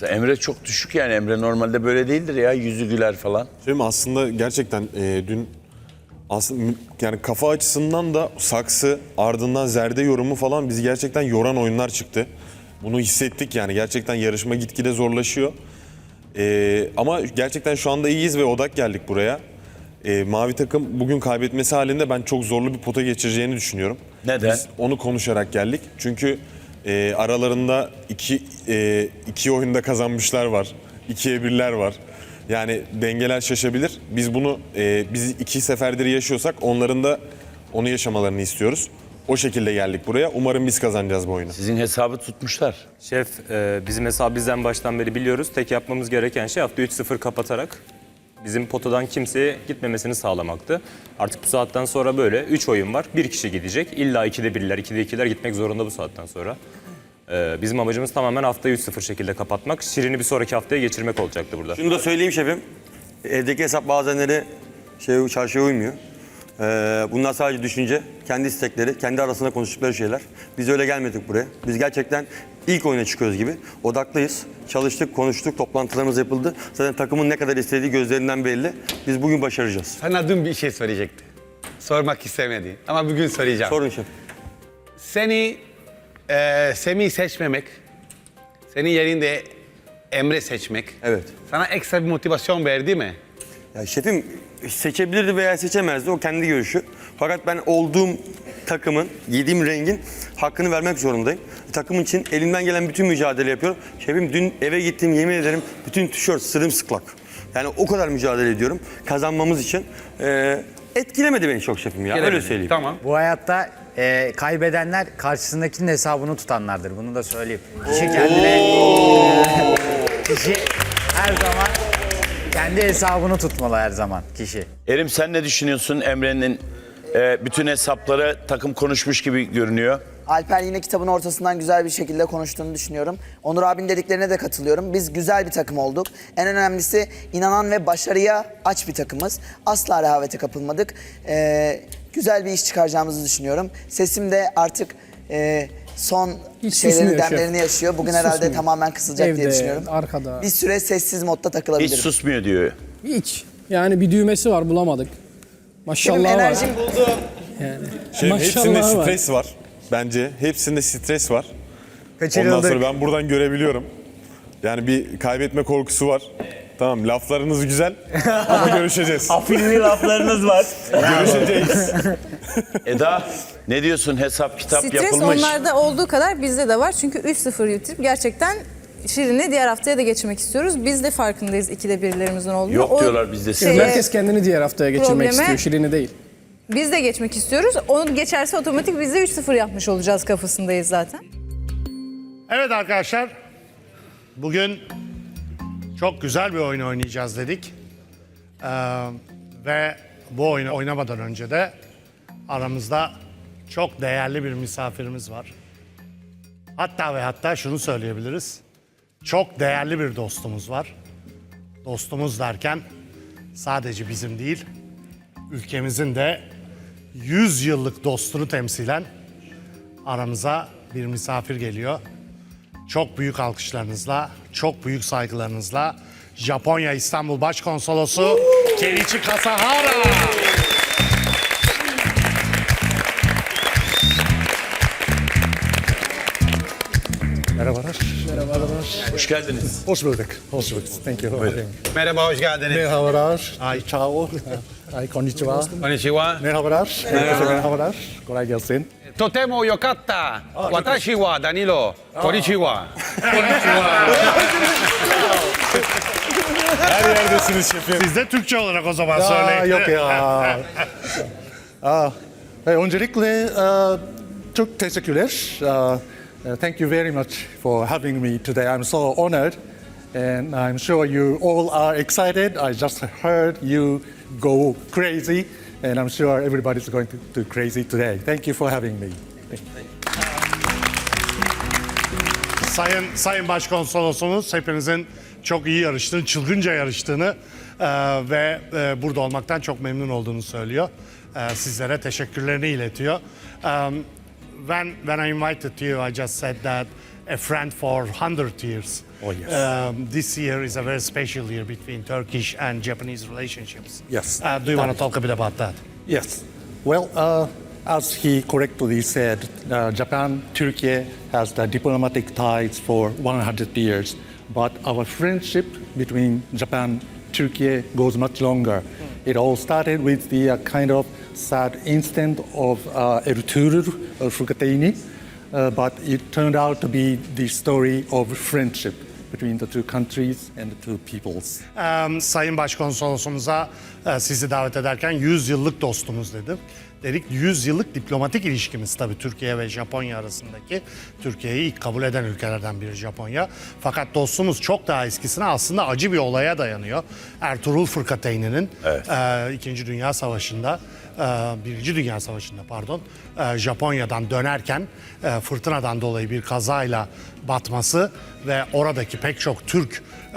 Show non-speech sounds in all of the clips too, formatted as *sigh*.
Mesela Emre çok düşük yani. Emre normalde böyle değildir ya. Yüzü güler falan. Şey aslında gerçekten e, dün aslında yani kafa açısından da saksı ardından zerde yorumu falan bizi gerçekten yoran oyunlar çıktı. Bunu hissettik yani gerçekten yarışma gitgide zorlaşıyor. E, ama gerçekten şu anda iyiyiz ve odak geldik buraya. E, mavi takım bugün kaybetmesi halinde ben çok zorlu bir pota geçireceğini düşünüyorum. Neden? Biz onu konuşarak geldik. Çünkü e, aralarında iki, e, iki oyunda kazanmışlar var. İkiye birler var. Yani dengeler şaşabilir. Biz bunu e, biz iki seferdir yaşıyorsak onların da onu yaşamalarını istiyoruz. O şekilde geldik buraya. Umarım biz kazanacağız bu oyunu. Sizin hesabı tutmuşlar. Şef, e, bizim hesabı bizden baştan beri biliyoruz. Tek yapmamız gereken şey hafta 3-0 kapatarak bizim potadan kimseye gitmemesini sağlamaktı. Artık bu saatten sonra böyle 3 oyun var. Bir kişi gidecek. İlla 2'de 1'ler, 2'de 2'ler gitmek zorunda bu saatten sonra. E, bizim amacımız tamamen haftayı 3-0 şekilde kapatmak. Şirin'i bir sonraki haftaya geçirmek olacaktı burada. Şunu da söyleyeyim şefim. Evdeki hesap bazenleri şey, çarşıya uymuyor. Ee, bunlar sadece düşünce, kendi istekleri, kendi arasında konuştukları şeyler. Biz öyle gelmedik buraya. Biz gerçekten ilk oyuna çıkıyoruz gibi. Odaklıyız. Çalıştık, konuştuk, toplantılarımız yapıldı. Zaten takımın ne kadar istediği gözlerinden belli. Biz bugün başaracağız. Sana dün bir şey söyleyecekti. Sormak istemedi. Ama bugün söyleyeceğim. Sorun şef. Seni e, Semih seçmemek, senin yerinde Emre seçmek Evet. sana ekstra bir motivasyon verdi mi? Ya şefim seçebilirdi veya seçemezdi. O kendi görüşü. Fakat ben olduğum takımın, giydiğim rengin hakkını vermek zorundayım. Takım için elimden gelen bütün mücadele yapıyorum. Şefim dün eve gittim yemin ederim bütün tişört sırımsıklak. Yani o kadar mücadele ediyorum kazanmamız için. Ee, etkilemedi beni çok şefim ya öyle söyleyeyim. Tamam. Bu hayatta e, kaybedenler karşısındakinin hesabını tutanlardır. Bunu da söyleyeyim. Kişi kendine... *laughs* kişi her zaman kendi hesabını tutmalı her zaman kişi. Erim sen ne düşünüyorsun Emre'nin e, bütün hesapları takım konuşmuş gibi görünüyor. Alper yine kitabın ortasından güzel bir şekilde konuştuğunu düşünüyorum. Onur abinin dediklerine de katılıyorum. Biz güzel bir takım olduk. En önemlisi inanan ve başarıya aç bir takımız. Asla rehavete kapılmadık. Ee, güzel bir iş çıkaracağımızı düşünüyorum. Sesim de artık e, son Hiç şeylerin susmuyor şef. demlerini yaşıyor. Bugün Hiç herhalde susmuyor. tamamen kısılacak diye Evde, düşünüyorum. arkada. Bir süre sessiz modda Hiç takılabilirim. susmuyor diyor. Hiç. Yani bir düğmesi var bulamadık. Maşallah Benim var. enerjim buldu. Şey, hepsinde Maşallah var. stres var. Bence hepsinde stres var. Ondan Kaçırıldık. sonra ben buradan görebiliyorum. Yani bir kaybetme korkusu var. Tamam laflarınız güzel ama görüşeceğiz. *laughs* Afilli laflarınız var. görüşeceğiz. *laughs* Eda ne diyorsun hesap kitap Stres yapılmış. onlarda olduğu kadar bizde de var. Çünkü 3-0 yutip gerçekten Şirin'i diğer haftaya da geçirmek istiyoruz. Biz de farkındayız ikide birlerimizin olduğunu. Yok O diyorlar bizde şeye-. Herkes kendini diğer haftaya geçirmek Probleme- istiyor. Şirin'i değil. Biz de geçmek istiyoruz. Onu geçerse otomatik biz de 3-0 yapmış olacağız kafasındayız zaten. Evet arkadaşlar, bugün çok güzel bir oyun oynayacağız dedik. Ee, ve bu oyunu oynamadan önce de aramızda çok değerli bir misafirimiz var. Hatta ve hatta şunu söyleyebiliriz. Çok değerli bir dostumuz var. Dostumuz derken sadece bizim değil, ülkemizin de 100 yıllık dostunu temsilen aramıza bir misafir geliyor. Çok büyük alkışlarınızla, çok büyük saygılarınızla Japonya İstanbul Başkonsolosu Kenichi Kasahara. Hoş geldiniz. Hoş bulduk. Hoş bulduk. Thank you. Merhaba, hoş geldiniz. Merhabalar. Ay ciao. Ay konnichiwa. Konnichiwa. Merhabalar. Merhabalar. Kolay gelsin. Totemo yokatta. Watashi wa Danilo. Konnichiwa. Her yerdesiniz şefim. Siz de Türkçe olarak o zaman söyleyin. yok ya. Aa, e, öncelikle e, çok teşekkürler. Uh, uh, thank you very much for having me today. I'm so honored. And I'm sure you all are excited. I just heard you go crazy. And I'm sure everybody's going to do crazy today. Thank you for having me. Sayın Sayın Başkonsolosumuz hepinizin çok iyi yarıştığını, çılgınca yarıştığını e, ve e, burada olmaktan çok memnun olduğunu söylüyor. E, sizlere teşekkürlerini iletiyor. Um, when when I invited you, I just said that a friend for 100 years. Oh, yes. Um, this year is a very special year between Turkish and Japanese relationships. Yes. Uh, do you want to talk a bit about that? Yes. Well, uh, as he correctly said, uh, Japan, Turkey has the diplomatic ties for 100 years, but our friendship between Japan, Turkey goes much longer. It all started with the uh, kind of sad incident of uh, Ertuğrul uh, uh, but it turned out to be the story of friendship between the two countries and the two peoples. Em, Sayın Başkonsolosumuza e, sizi davet ederken 100 yıllık dostumuz dedim. Dedik 100 yıllık diplomatik ilişkimiz tabii Türkiye ve Japonya arasındaki. Türkiye'yi ilk kabul eden ülkelerden biri Japonya. Fakat dostumuz çok daha eskisine aslında acı bir olaya dayanıyor. Ertuğrul Fırkateyn'in e, İkinci Dünya Savaşı'nda Birinci Dünya Savaşı'nda pardon e, Japonya'dan dönerken e, fırtınadan dolayı bir kazayla batması ve oradaki pek çok Türk e,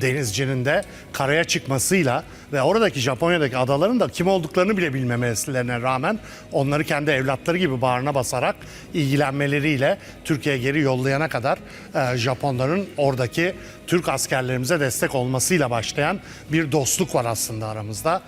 denizcinin de karaya çıkmasıyla ve oradaki Japonya'daki adaların da kim olduklarını bile bilmemelerine rağmen onları kendi evlatları gibi bağrına basarak ilgilenmeleriyle Türkiye'ye geri yollayana kadar Japonların oradaki Türk askerlerimize destek olmasıyla başlayan bir dostluk var aslında aramızda.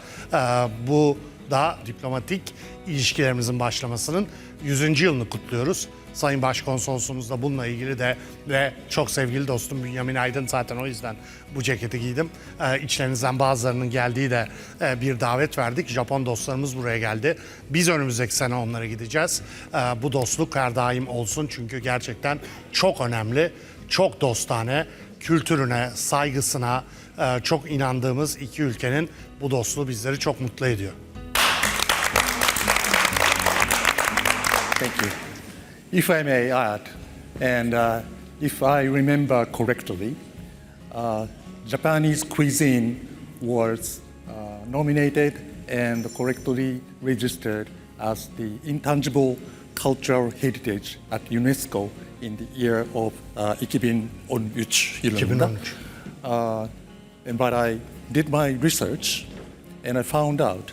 Bu da diplomatik ilişkilerimizin başlamasının 100. yılını kutluyoruz. Sayın Başkonsolosumuz da bununla ilgili de ve çok sevgili dostum Bünyamin Aydın zaten o yüzden bu ceketi giydim. Ee, içlerinizden bazılarının geldiği de e, bir davet verdik. Japon dostlarımız buraya geldi. Biz önümüzdeki sene onlara gideceğiz. Ee, bu dostluk her daim olsun çünkü gerçekten çok önemli, çok dostane, kültürüne, saygısına e, çok inandığımız iki ülkenin bu dostluğu bizleri çok mutlu ediyor. Thank you. If I may add, and uh, if I remember correctly, uh, Japanese cuisine was uh, nominated and correctly registered as the intangible cultural heritage at UNESCO in the year of uh, 2013 yılında. 2013. Uh, and but I did my research and I found out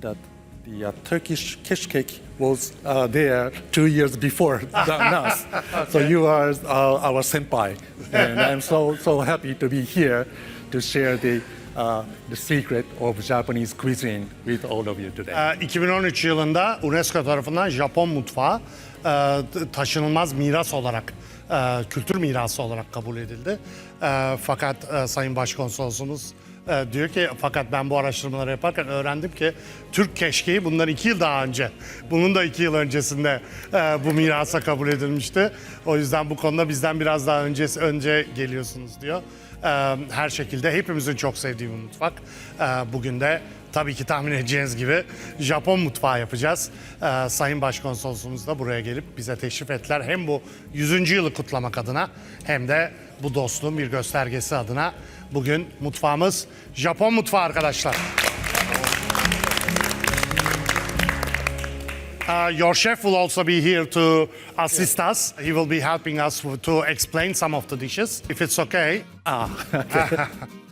that the uh, Turkish keşkek was uh, there two years before *laughs* than us. So you are uh, our senpai, and I'm so so happy to be here to share the uh, the secret of Japanese cuisine with all of you today. Ee, 2013 yılında UNESCO tarafından Japon mutfağı e, taşınılmaz miras olarak, e, kültür mirası olarak kabul edildi. E, Fakat Sayın Başkonsolosumuz e, diyor ki fakat ben bu araştırmaları yaparken öğrendim ki Türk keşkeği bundan iki yıl daha önce, bunun da iki yıl öncesinde e, bu mirasa kabul edilmişti. O yüzden bu konuda bizden biraz daha önce, önce geliyorsunuz diyor. E, Her şekilde hepimizin çok sevdiği bir mutfak. E, Bugün de Tabii ki tahmin edeceğiniz gibi Japon mutfağı yapacağız. Ee, Sayın Başkonsolosumuz da buraya gelip bize teşrif ettiler. Hem bu 100. yılı kutlamak adına hem de bu dostluğun bir göstergesi adına. Bugün mutfağımız Japon mutfağı arkadaşlar. Uh, your chef will also be here to assist us. He will be helping us to explain some of the dishes, if it's okay. Ah, *laughs* okay. *laughs*